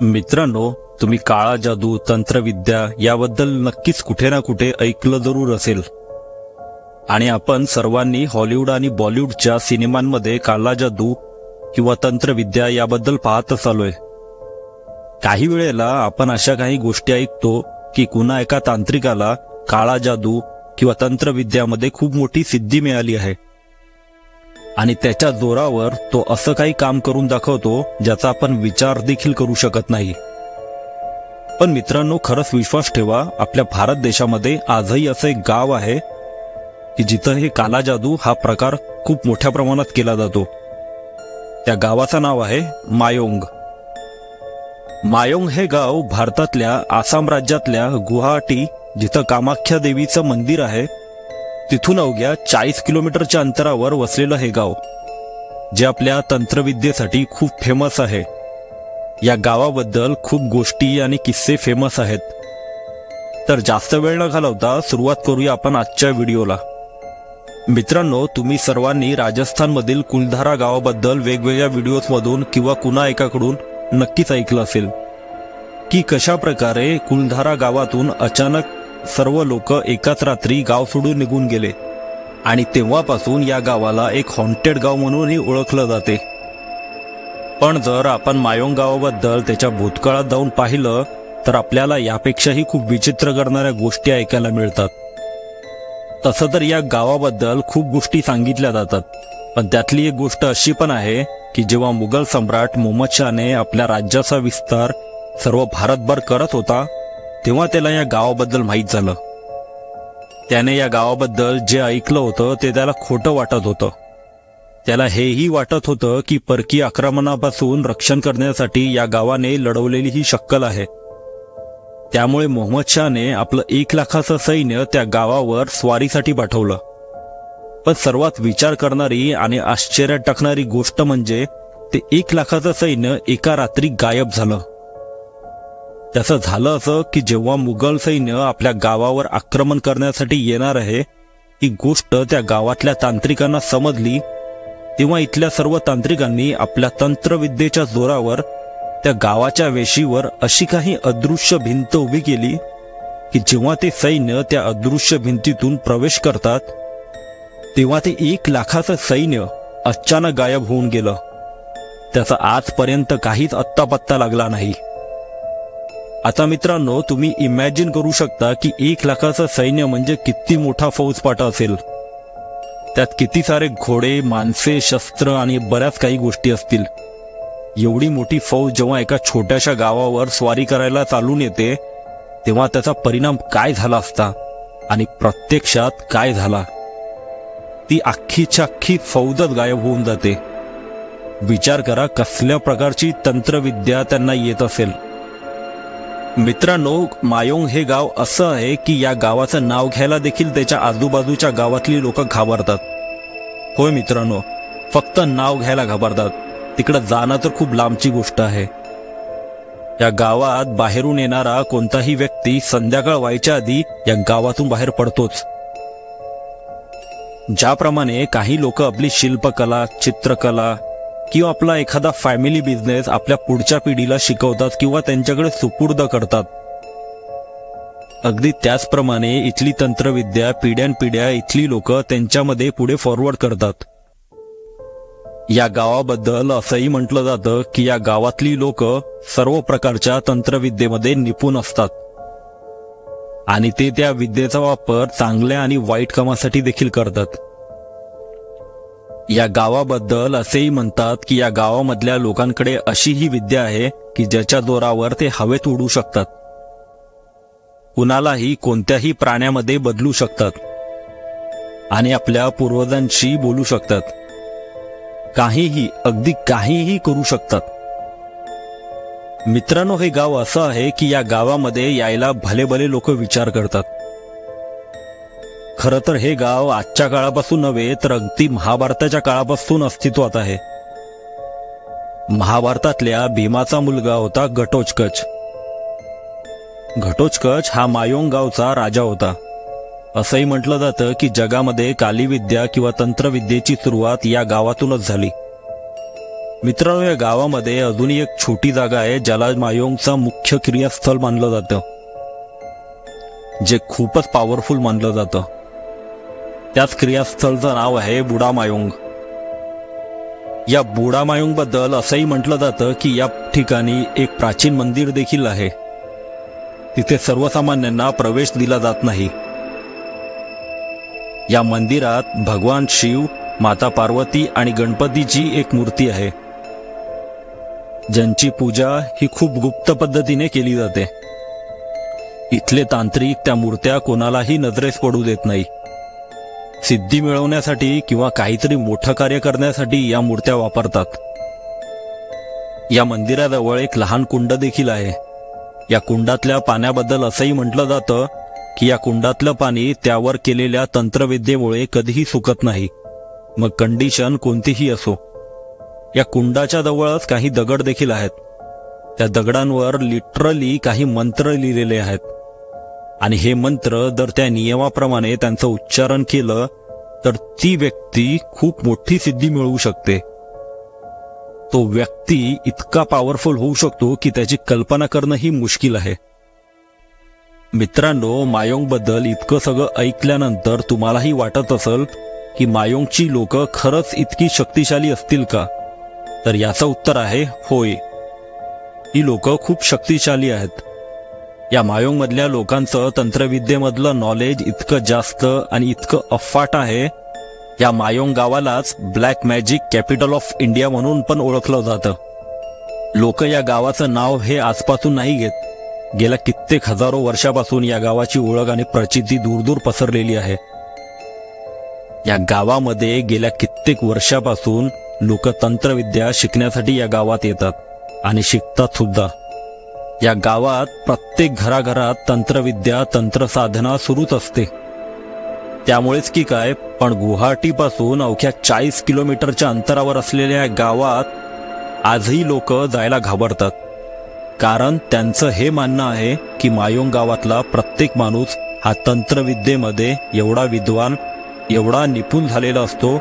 मित्रांनो तुम्ही काळा जादू तंत्रविद्या याबद्दल नक्कीच कुठे ना कुठे ऐकलं जरूर असेल. आणि आपण सर्वांनी हॉलिवूड आणि बॉलिवूडच्या सिनेमांमध्ये काळा जादू किंवा तंत्रविद्या याबद्दल पाहतच आलोय काही वेळेला आपण अशा काही गोष्टी ऐकतो की कुणा एका तांत्रिकाला काळा जादू किंवा तंत्रविद्यामध्ये खूप मोठी सिद्धी मिळाली आहे. आणि त्याच्या जोरावर तो असं काही काम करून दाखवतो ज्याचा आपण विचार देखील करू शकत नाही. पण मित्रांनो खरंच विश्वास ठेवा आपल्या भारत देशामध्ये आजही असं एक गाव आहे की जिथं हे काला जादू हा प्रकार खूप मोठ्या प्रमाणात केला जातो. त्या गावाचं नाव आहे मायोंग. मायोंग हे गाव भारतातल्या आसाम राज्यातल्या गुवाहाटी जिथं कामाख्या देवीचं मंदिर आहे. तिथून अवघ्या चाळीस किलोमीटरच्या अंतरावर वसलेलं हे गाव जे आपल्या तंत्रविद्येसाठी खूप फेमस आहे. या गावाबद्दल खूप गोष्टी आणि किस्से फेमस आहेत. तर जास्त वेळ न घालवता सुरुवात करूया आपण आजच्या व्हिडिओला. मित्रांनो तुम्ही सर्वांनी राजस्थानमधील कुलधारा गावाबद्दल वेगवेगळ्या व्हिडिओजमधून किंवा कुणा एकाकडून नक्कीच ऐकलं असेल की कशा प्रकारे कुलधारा गावातून अचानक सर्व लोक एकाच रात्री गाव सोडून निघून गेले. आणि तेव्हापासून या गावाला एक हॉन्टेड गाव म्हणूनही ओळखलं जाते. पण जर आपण मायोंग गावाबद्दल त्याच्या भूतकाळात जाऊन पाहिलं तर आपल्याला यापेक्षाही खूप विचित्र करणाऱ्या गोष्टी ऐकायला मिळतात. तसं तर या गावाबद्दल खूप गोष्टी सांगितल्या जातात. पण त्यातली एक गोष्ट अशी पण आहे की जेव्हा मुघल सम्राट मोहम्मद शहाने आपल्या राज्याचा विस्तार सर्व भारतभर करत होता तेव्हा त्याला या गावाबद्दल माहीत झालं. त्याने या गावाबद्दल जे ऐकलं होतं ते त्याला खोटं वाटत होतं. त्याला हेही वाटत होतं की परकी आक्रमणापासून रक्षण करण्यासाठी या गावाने लढवलेली ही शक्कल आहे. त्यामुळे मोहम्मद शहाने आपलं एक लाखाचं सैन्य त्या गावावर स्वारीसाठी पाठवलं. पण सर्वात विचार करणारी आणि आश्चर्यात टाकणारी गोष्ट म्हणजे ते एक लाखाचं सैन्य एका रात्री गायब झालं. त्याचं झालं असं की जेव्हा मुघल सैन्य आपल्या गावावर आक्रमण करण्यासाठी येणार आहे ही गोष्ट त्या गावातल्या तांत्रिकांना समजली. तेव्हा इथल्या सर्व तांत्रिकांनी आपल्या तंत्रविद्येच्या जोरावर त्या गावाच्या वेशीवर अशी काही अदृश्य भिंत उभी केली की जेव्हा ते सैन्य त्या अदृश्य भिंतीतून प्रवेश करतात तेव्हा ते एक लाखाचं सैन्य अचानक गायब होऊन गेलं. त्याचा आजपर्यंत काहीच अत्तापत्ता लागला नाही. आता मित्रांनो तुम्ही इमॅजिन करू शकता की एक लाखाचं सैन्य म्हणजे किती मोठा फौजपाटा असेल. त्यात किती सारे घोडे माणसे शस्त्र आणि बऱ्याच काही गोष्टी असतील. एवढी मोठी फौज जेव्हा एका छोट्याशा गावावर स्वारी करायला चालून येते तेव्हा त्याचा परिणाम काय झाला असता आणि प्रत्यक्षात काय झाला? ती अख्खीच्या अख्खी फौजच गायब होऊन जाते. विचार करा कसल्या प्रकारची तंत्रविद्या त्यांना येत असेल. मित्रांनो मायोंग हे गाव असं आहे की या गावाचं नाव घ्यायला देखील त्याच्या आजूबाजूच्या गावातली लोक घाबरतात. होय मित्रांनो फक्त नाव घ्यायला घाबरतात. तिकडं जाणं तर खूप लांबची गोष्ट आहे. या गावात बाहेरून येणारा कोणताही व्यक्ती संध्याकाळ व्हायच्या आधी या गावातून बाहेर पडतोच. ज्याप्रमाणे काही लोक आपली शिल्पकला चित्रकला किंवा आपला एखादा फॅमिली बिझनेस आपल्या पुढच्या पिढीला शिकवतात किंवा त्यांच्याकडे सुपूर्द करतात. अगदी त्याचप्रमाणे इथली तंत्रविद्या पिढ्यानपिढ्या इथली लोक त्यांच्यामध्ये पुढे फॉरवर्ड करतात. या गावाबद्दल असंही म्हटलं जातं की या गावातली लोक सर्व प्रकारच्या तंत्रविद्येमध्ये निपुण असतात. आणि ते त्या विद्येचा वापर चांगल्या आणि वाईट कामासाठी देखील करतात. या गावाबद्दल असेही म्हणतात की या गावामधल्या लोकांकडे अशी ही विद्या आहे की ज्याच्या जोरावर ते हवेत उडू शकतात. कुणालाही कोणत्याही प्राण्यामध्ये बदलू शकतात. आणि आपल्या पूर्वजांशी बोलू शकतात. काहीही अगदी काहीही करू शकतात. मित्रांनो हे गाव असं आहे की या गावामध्ये यायला भले भले लोक विचार करतात. खरं तर हे गाव आजच्या काळापासून नव्हे तर अगदी महाभारताच्या काळापासून अस्तित्वात आहे. महाभारतातल्या भीमाचा मुलगा होता घटोचकच. घटोचकच हा मायोंग गावचा राजा होता. असंही म्हटलं जातं की जगामध्ये कालीविद्या किंवा तंत्रविद्येची सुरुवात या गावातूनच झाली. मित्रांनो या गावामध्ये अजूनही एक छोटी जागा आहे ज्याला मायोंगचा मुख्य क्रियास्थळ मानलं जातं. जे खूपच पॉवरफुल मानलं जातं. त्याच क्रियास्थळचं नाव आहे बुडामायुंग. या बुडामायुंगबद्दल असंही म्हटलं जातं की या ठिकाणी एक प्राचीन मंदिर देखील आहे. तिथे सर्वसामान्यांना प्रवेश दिला जात नाही. या मंदिरात भगवान शिव माता पार्वती आणि गणपतीची एक मूर्ती आहे. ज्यांची पूजा ही खूप गुप्त पद्धतीने केली जाते. इथले तांत्रिक त्या मूर्त्या कोणालाही नजरेस पडू देत नाही. सिद्धी मिळवण्यासाठी किंवा काहीतरी मोठं कार्य करण्यासाठी या मूर्त्या वापरतात. या मंदिराजवळ एक लहान कुंड देखील आहे. या कुंडातल्या पाण्याबद्दल असंही म्हटलं जातं की या कुंडातलं पाणी त्यावर केलेल्या तंत्रविद्येमुळे कधीही सुकत नाही. मग कंडिशन कोणतीही असो. या कुंडाच्या जवळच काही दगड देखील आहेत. त्या दगडांवर लिटरली काही मंत्र लिहिलेले आहेत. आणि हे मंत्र जर त्या नियमाप्रमाणे त्यांचं उच्चारण केलं तर ती व्यक्ती खूप मोठी सिद्धी मिळवू शकते. तो व्यक्ती इतका पॉवरफुल होऊ शकतो की त्याची कल्पना करणंही मुश्किल आहे. मित्रांनो मायोंगबद्दल इतकं सगळं ऐकल्यानंतर तुम्हालाही वाटत असेल की मायोंगची लोक खरंच इतकी शक्तिशाली असतील का? तर याचं उत्तर आहे होय. ही लोक खूप शक्तिशाली आहेत. या मायोंग मधल्या लोकांचं तंत्रविद्येमधलं नॉलेज इतकं जास्त आणि इतकं अफाट आहे. या मायोंग गावालाच black magic capital of India म्हणून पण ओळखलं जातं. लोक या गावाचं नाव हे आजपासून नाही घेत. गेल्या कित्येक हजारो वर्षापासून या गावाची ओळख आणि प्रचिती दूरदूर पसरलेली आहे. या गावामध्ये गेल्या कित्येक वर्षापासून लोक तंत्रविद्या शिकण्यासाठी या गावात येतात आणि शिकतात सुद्धा. या गावात प्रत्येक घराघरात तंत्रविद्या तंत्रसाधना सुरूच असते. त्यामुळेच की काय पण गुवाहाटीपासून अवघ्या चाळीस किलोमीटरच्या अंतरावर असलेल्या गावात आजही लोक जायला घाबरतात. कारण त्यांचं हे मानणं आहे की मायोंग गावातला प्रत्येक माणूस हा तंत्रविद्येमध्ये एवढा विद्वान एवढा निपुण झालेला असतो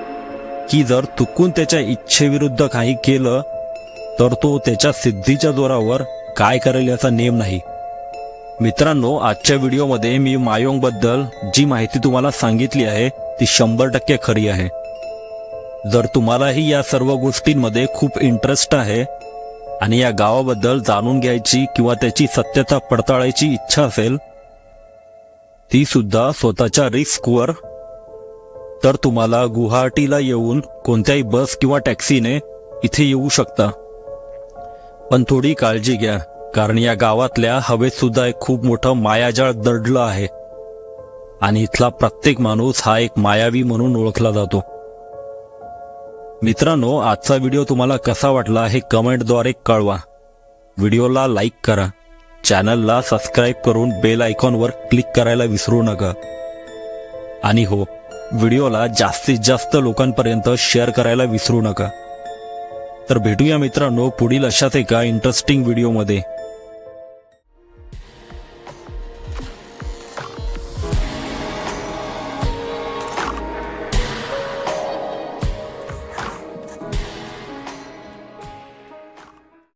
की जर चुकून त्याच्या इच्छेविरुद्ध काही केलं तर तो त्याच्या सिद्धीच्या जोरावर काय करेल याचा नेम नाही. मित्रांनो आजच्या व्हिडिओमध्ये मी मायोंगबद्दल जी माहिती तुम्हाला सांगितली आहे ती शंभर टक्के खरी आहे. जर तुम्हालाही या सर्व गोष्टींमध्ये खूप इंटरेस्ट आहे आणि या गावाबद्दल जाणून घ्यायची किंवा त्याची सत्यता पडताळायची इच्छा असेल ती सुद्धा स्वतःच्या रिस्कवर तर तुम्हाला गुवाहाटीला येऊन कोणत्याही बस किंवा टॅक्सीने इथे येऊ शकता. पण थोडी काळजी घ्या कारण या गावातल्या हवेत सुद्धा एक खूप मोठं मायाजाळ दडलं आहे. आणि इथला प्रत्येक माणूस हा एक मायावी म्हणून ओळखला जातो. मित्रांनो आजचा व्हिडिओ तुम्हाला कसा वाटला हे कमेंटद्वारे कळवा. व्हिडिओला लाईक करा. चॅनलला सबस्क्राईब करून बेल आयकॉनवर क्लिक करायला विसरू नका. आणि हो व्हिडिओला जास्तीत जास्त लोकांपर्यंत शेअर करायला विसरू नका. तर भेटूया मित्रांनो पुढील अशाच एका इंटरेस्टिंग व्हिडिओमध्ये